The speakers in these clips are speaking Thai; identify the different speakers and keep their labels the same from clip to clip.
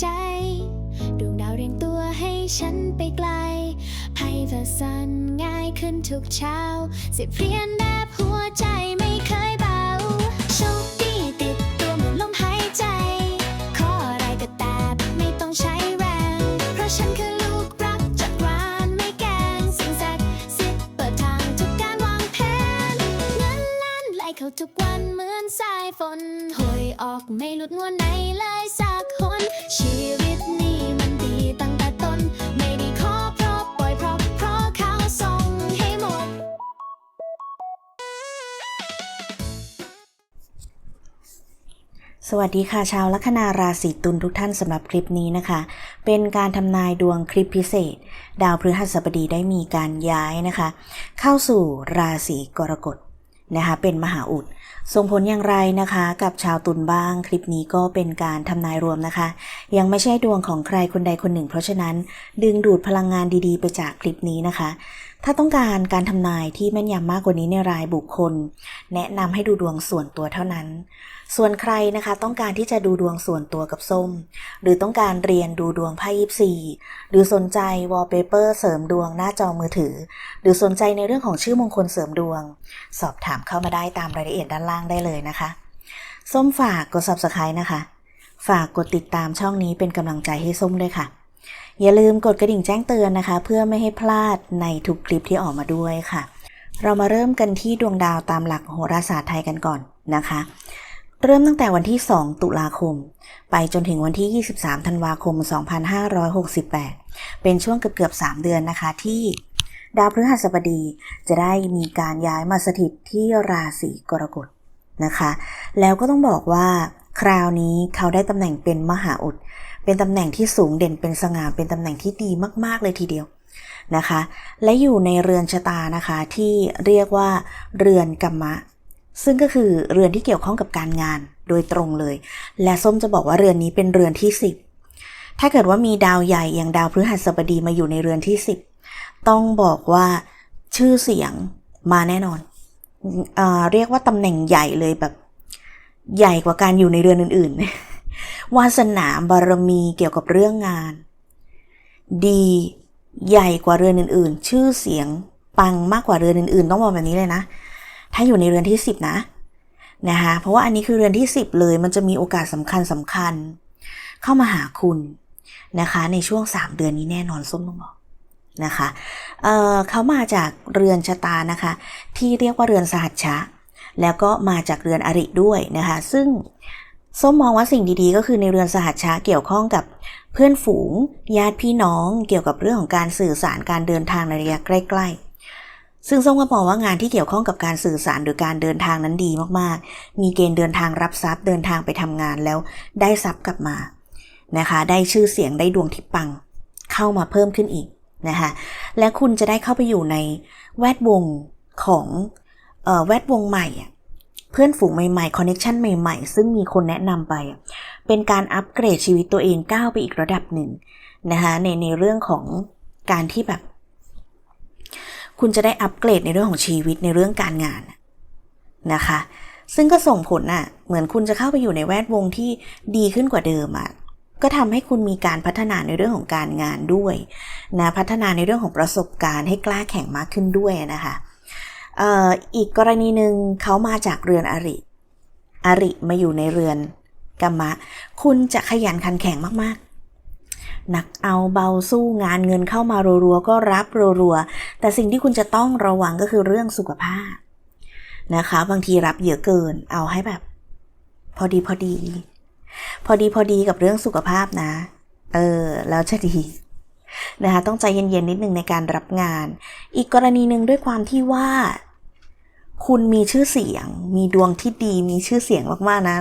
Speaker 1: ใจดวงดาวเรียงตัวให้ฉันไปไกลให้เธอสั่นง่ายขึ้นทุกเช้าสิเรียนแนบหัวใจไม่เคย สวัสดีค่ะ
Speaker 2: ชาวลัคนาราศีตุลทุกท่านสำหรับคลิปนี้นะคะ เป็นการทำนายดวงคลิปพิเศษ ดาวพฤหัสบดีได้มีการย้ายนะคะ เข้าสู่ราศีกรกฎนะคะเป็นมหาอุดส่งผลอย่างไรนะคะ กับชาวตุลบ้างคลิปนี้ก็เป็นการทำนายรวมนะคะ ยังไม่ใช่ดวงของใครคนใดคนหนึ่ง เพราะฉะนั้นดึงดูดพลังงานดีๆ ไปจากคลิปนี้นะคะ ถ้าต้องการการทำนายที่แม่นยำมากกว่านี้ในรายบุคคล แนะนำให้ดูดวงส่วนตัวเท่านั้น ส่วนใครนะคะต้องการที่จะดูดวงส่วนตัวกับส้ม หรือต้องการเรียนดูดวงไพ่ยิปซีหรือสนใจวอลเปเปอร์เสริมดวงหน้าจอมือถือ หรือสนใจในเรื่องของชื่อมงคลเสริมดวง สอบถามเข้ามาได้ตามรายละเอียดด้านล่างได้เลยนะคะ ส้มฝากกด subscribe นะคะ ฝากกดติดตามช่องนี้เป็นกำลังใจให้ส้มด้วยค่ะ อย่าลืมกดกระดิ่งแจ้งเตือนนะคะ เพื่อไม่ให้พลาดในทุกคลิปที่ออกมาด้วยค่ะ เรามาเริ่มกันที่ดวงดาวตามหลักโหราศาสตร์ไทยกันก่อนนะคะ เริ่มตั้งแต่วันที่ 2 ตุลาคม ไปจนถึงวันที่ 23 ธันวาคม 2568 เป็นช่วงเกือบๆ3เดือนนะคะที่ดาวพฤหัสบดีจะได้มีการย้ายมาสถิตที่ราศีกรกฎนะคะ แล้วก็ต้องบอกว่าคราวนี้เขาได้ตำแหน่งเป็นมหาอุด เป็นตำแหน่งที่สูงเด่นเป็นสง่าเป็นตำแหน่งที่ดีมากๆเลยทีเดียวนะคะ และอยู่ในเรือนชะตานะคะที่เรียกว่าเรือนกัมมะ ซึ่งก็คือเรือนที่เกี่ยวข้องกับการงานโดยตรงเลย และส้มจะบอกว่าเรือนนี้เป็นเรือนที่ 10 ถ้าเกิดว่ามีดาวใหญ่อย่างดาวพฤหัสบดีมาอยู่ในเรือนที่ 10 ต้องบอกว่าชื่อเสียงมาแน่นอนเอเรียกว่าตำแหน่งใหญ่เลยแบบ ใหญ่กว่าการอยู่ในเรือนอื่นๆ วาสนาบารมีเกี่ยวกับเรื่องงาน ดีใหญ่กว่าเรือนอื่น ๆ ชื่อเสียงปังมากกว่าเรือนอื่น ๆ ต้องบอกแบบนี้เลยนะ ถ้าอยู่ในเรือนที่ 10 นะนะคะเพราะว่าอันนี้คือเรือนที่ 10 เลย มันจะมีโอกาสสำคัญสำคัญ เข้ามาหาคุณนะคะ ในช่วง 3 เดือนนี้แน่นอนส้มต้องบอกนะคะเเขามาจากเรือนชะตานะคะ ที่เรียกว่าเรือนสหัชชะ แล้วก็มาจากเรือนอริด้วยนะคะ ซึ่ง ส้มมองว่าสิ่งดีๆ ก็คือในเรือนสหัชชะเกี่ยวข้องกับเพื่อนฝูง ญาติพี่น้อง เกี่ยวกับเรื่องของการสื่อสารการเดินทางในระยะใกล้ ๆ ซึ่งส้มก็มองว่างานที่เกี่ยวข้องกับการสื่อสารหรือการเดินทางนั้นดีมากๆ มีเกณฑ์เดินทางรับทรัพย์เดินทางไปทำงานแล้วได้ทรัพย์กลับมานะคะ ได้ชื่อเสียงได้ดวงที่ปัง เข้ามาเพิ่มขึ้นอีกนะคะและคุณจะได้เข้าไปอยู่ในแวดวงของออแวดวงใหม่อะ พื่อนฝูงใหม่ๆคอนเน็ชันใหม่ๆ ซึ่งมีคนแนะนำไป เป็นการอัปเกรดชีวิตตัวเองก้าวไปอีกระดับหนึ่งนะคะในในเรื่องของการที่แบบ คุณจะได้อัปเกรดในเรื่องของชีวิตในเรื่องการงานนะคะ ซึ่งก็ส่งผลอะ เหมือนคุณจะเข้าไปอยู่ในแวดวงที่ดีขึ้นกว่าเดิมอะก็ทำให้คุณมีการพัฒนาในเรื่องของการงานด้วยนะพัฒนาในเรื่องของประสบการณ์ให้กล้าแข่งมากขึ้นด้วยนะคะ อีกกรณีหนึ่งเขามาจากเรือนอริ อริมาอยู่ในเรือนกัมมะ คุณจะขยันขันแข็งมากๆ หนักเอาเบาสู้งานเงินเข้ามารัวๆก็รับรัวๆ แต่สิ่งที่คุณจะต้องระวังก็คือเรื่องสุขภาพนะคะ บางทีรับเยอะเกิน เอาให้แบบ พอดีพอดี พอดีพอดีกับเรื่องสุขภาพนะ เออ แล้วจะดีนะคะต้องใจเย็นๆนิดนึงในการรับงาน อีกกรณีหนึ่งด้วยความที่ว่า คุณมีชื่อเสียง มีดวงที่ดี มีชื่อเสียงมากๆนะ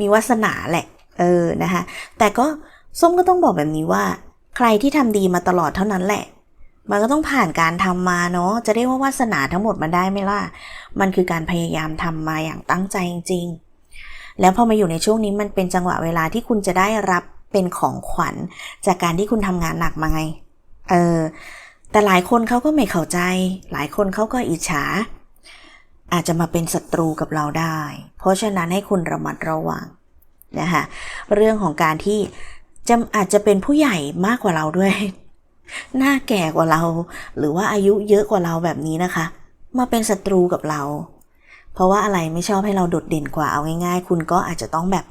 Speaker 2: มีวาสนาแหละ เออ นะคะ แต่ก็ส้มก็ต้องบอกแบบนี้ว่า ใครที่ทำดีมาตลอดเท่านั้นแหละ มันก็ต้องผ่านการทำมาเนาะ จะเรียกว่าวาสนาทั้งหมดมาได้ไหมล่ะ มันคือการพยายามทำมาอย่างตั้งใจจริงๆ แล้วพอมาอยู่ในช่วงนี้มันเป็นจังหวะเวลาที่คุณจะได้รับเป็นของขวัญ จากการที่คุณทำงานหนักมาไง เออ แต่หลายคนเขาก็ไม่เข้าใจ หลายคนเขาก็อิจฉา อาจจะมาเป็นศัตรูกับเราได้ เพราะฉะนั้นให้คุณระมัดระวังนะคะเรื่องของการที่จะอาจจะเป็นผู้ใหญ่มากกว่าเราด้วย หน้าแก่กว่าเรา หรือว่าอายุเยอะกว่าเราแบบนี้นะคะ มาเป็นศัตรูกับเรา เพราะว่าอะไรไม่ชอบให้เราโดดเด่นกว่าเอาง่าย ๆ คุณก็อาจจะต้องแบบ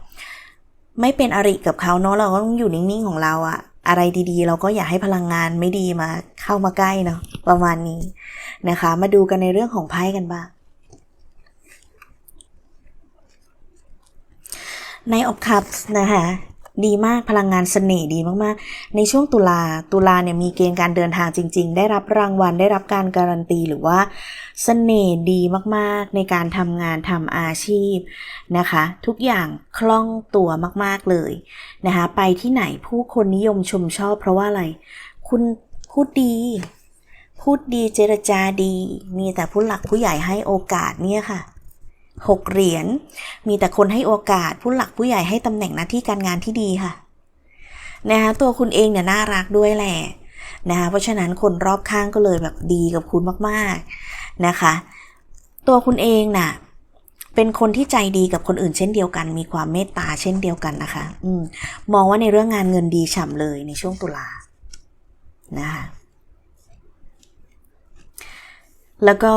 Speaker 2: ไม่เป็นอริกับเขาเนาะเราก็ต้องอยู่นิ่งๆของเราอะอะไรดีๆ เราก็อย่าให้พลังงานไม่ดีมาเข้ามาใกล้เนาะประมาณนี้นะคะ มาดูกันในเรื่องของไพ่กันบ้าง ในออบคัพนะคะดีมากพลังงานเสน่ห์ดีมากๆ ในช่วงตุลาตุลาเนี่ยมีเกณฑ์การเดินทางจริง ๆ ได้รับรางวัลได้รับการการันตีหรือว่าเสน่ห์ดีมากๆ ในการทำงานทำอาชีพนะคะ ทุกอย่างคล่องตัวมากๆเลยนะคะไปที่ไหนผู้คนนิยมชมชอบ เพราะว่าอะไร คุณพูดดีพูดดีเจรจาดี มีแต่ผู้หลักผู้ใหญ่ให้โอกาสเนี่ยค่ะ หกเหรียญ มีแต่คนให้โอกาสผู้หลักผู้ใหญ่ให้ตำแหน่งหน้าที่การงานที่ดีค่ะ นะคะตัวคุณเองเนี่ยน่ารักด้วยแหละนะคะเพราะฉะนั้นคนรอบข้างก็เลยแบบดีกับคุณมากๆนะคะ ตัวคุณเองน่ะเป็นคนที่ใจดีกับคนอื่นเช่นเดียวกัน มีความเมตตาเช่นเดียวกันนะคะอืมมองว่าในเรื่องงานเงินดีฉ่ำเลยในช่วงตุลานะคะแล้วก็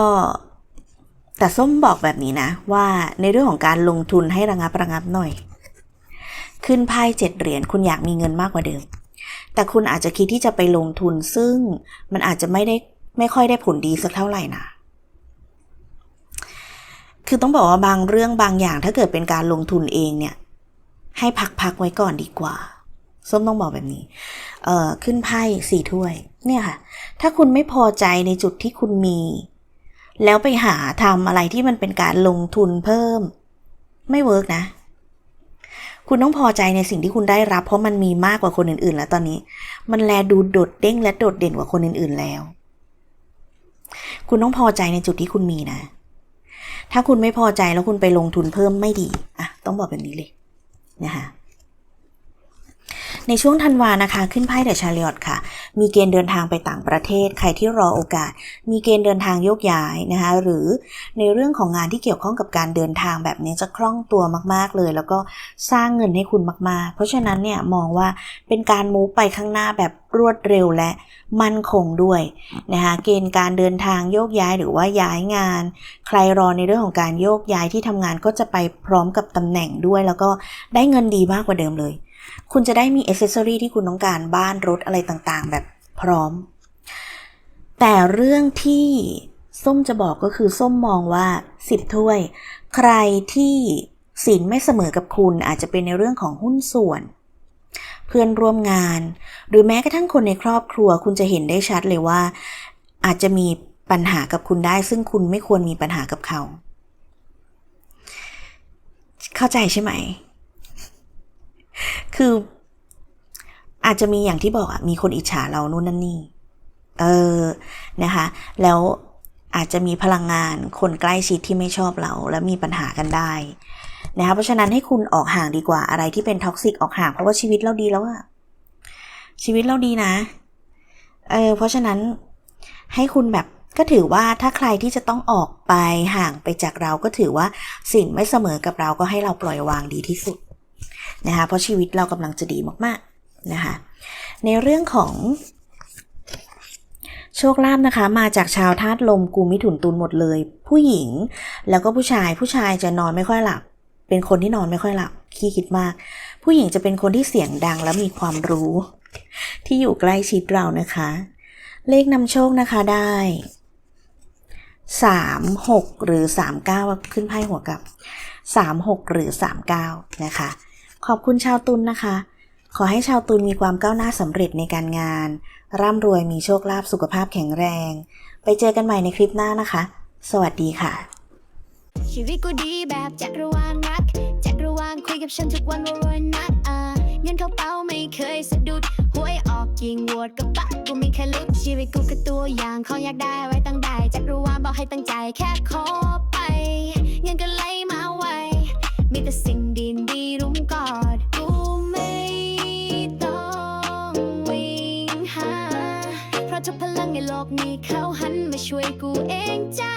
Speaker 2: แต่ส้มบอกแบบนี้นะว่าในเรื่องของการลงทุนให้ระงับระงับหน่อย ขึ้นไพ่เจ็ดเหรียญคุณอยากมีเงินมากกว่าเดิม แต่คุณอาจจะคิดที่จะไปลงทุนซึ่งมันอาจจะไม่ได้ไม่ค่อยได้ผลดีสักเท่าไหร่นะคือต้องบอกว่าบางเรื่องบางอย่างถ้าเกิดเป็นการลงทุนเองเนี่ย ให้พักๆไว้ก่อนดีกว่า ส้มต้องบอกแบบนี้ เอ่อขึ้นไพ่สี่ถ้วย เนี่ยค่ะ ถ้าคุณไม่พอใจในจุดที่คุณมี แล้วไปหาทำอะไรที่มันเป็นการลงทุนเพิ่ม ไม่เวิร์กนะ คุณต้องพอใจในสิ่งที่คุณได้รับ เพราะมันมีมากกว่าคนอื่น ๆ แล้วตอนนี้ มันแลดูโดดเด้งและโดดเด่นกว่าคนอื่น ๆ แล้ว คุณต้องพอใจในจุดที่คุณมีนะ ถ้าคุณไม่พอใจแล้วคุณไปลงทุนเพิ่มไม่ดี อะ ต้องบอกแบบนี้เลยนะคะ ในช่วงธันวานะคะ ขึ้นไพ่เดอะชาริอตค่ะ มีเกณฑ์เดินทางไปต่างประเทศ ใครที่รอโอกาส มีเกณฑ์เดินทางโยกย้ายนะคะ หรือในเรื่องของงานที่เกี่ยวข้องกับการเดินทางแบบนี้จะคล่องตัวมาก ๆเลย แล้วก็สร้างเงินให้คุณมาก ๆ เพราะฉะนั้นเนี่ยมองว่าเป็นการมูฟไปข้างหน้าแบบรวดเร็วและมั่นคงด้วยนะคะเกณฑ์การเดินทางโยกย้ายหรือว่าย้ายงาน ใครรอในเรื่องของการโยกย้ายที่ทำงานก็จะไปพร้อมกับตำแหน่งด้วย แล้วก็ได้เงินดีมากกว่าเดิมเลย คุณจะได้มีอ c เซสซอรีที่คุณต้องการบ้านรถอะไรต่างๆ แบบพร้อม แต่เรื่องที่ส้มจะบอกก็คือส้มมองว่าสิบถ้วย ใครที่สินไม่เสมอกับคุณอาจจะเป็นในเรื่องของหุ้นส่วน เพื่อนร่วมงาน หรือแม้กระทั่งคนในครอบครัวคุณจะเห็นได้ชัดเลยว่า อาจจะมีปัญหากับคุณได้ ซึ่งคุณไม่ควรมีปัญหากับเขา เข้าใจใช่ไหม คืออาจจะมีอย่างที่บอกอะมีคนอิจฉาเรานู่นนั่นนี่ เออ นะคะ แล้วอาจจะมีพลังงานคนใกล้ชิดที่ไม่ชอบเรา และมีปัญหากันได้นะคะ เพราะฉะนั้นให้คุณออกห่างดีกว่าอะไรที่เป็นท็อกซิกออกห่างเพราะว่าชีวิตเราดีแล้วอะชีวิตเราดีนะ เออ เพราะฉะนั้นให้คุณแบบก็ถือว่าถ้าใครที่จะต้องออกไปห่างไปจากเราก็ถือว่าสิ่งไม่เสมอกับเราก็ให้เราปล่อยวางดีที่สุด นะคะเพราะชีวิตเรากำลังจะดีมากๆนะคะในเรื่องของโชคลาภนะคะ มาจากชาวธาตุลมกุมมิถุนตุลหมดเลย ผู้หญิงแล้วก็ผู้ชายผู้ชายจะนอนไม่ค่อยหลับ เป็นคนที่นอนไม่ค่อยหลับขี้คิดมาก ผู้หญิงจะเป็นคนที่เสียงดังและมีความรู้ ที่อยู่ใกล้ชิดเรานะคะ เลขนำโชคนะคะได้สามหกหรือสามเก้าขึ้นไพ่หัวกับสามหกหรือสามเก้านะคะ ขอบคุณชาวตุลนนะคะ ขอให้ชาวตุลมีความก้าวหน้าสำเร็จในการงาน ร่ำรวยมีโชคลาภสุขภาพแข็งแรง ไปเจอกันใหม่ในคลิปหน้านะคะ สวัสดีค่ะ
Speaker 1: ชีวิตกูดีแบบจักรวาลรักจักรวาลคุยกับฉันทุกวันว่ารวยนักอ่าเงินเข้าเป้าไม่เคยสะดุดหวยออกยิงวดกับปักกูมีแค่ลุดชีวิตกูคือตัวอย่างของอยากได้ไว้ตั้งได้จักรวาลบอกให้ตั้งใจแค่ขอไปเงินก็ไหล นี้เขาหันมาช่วยกูเองจ้า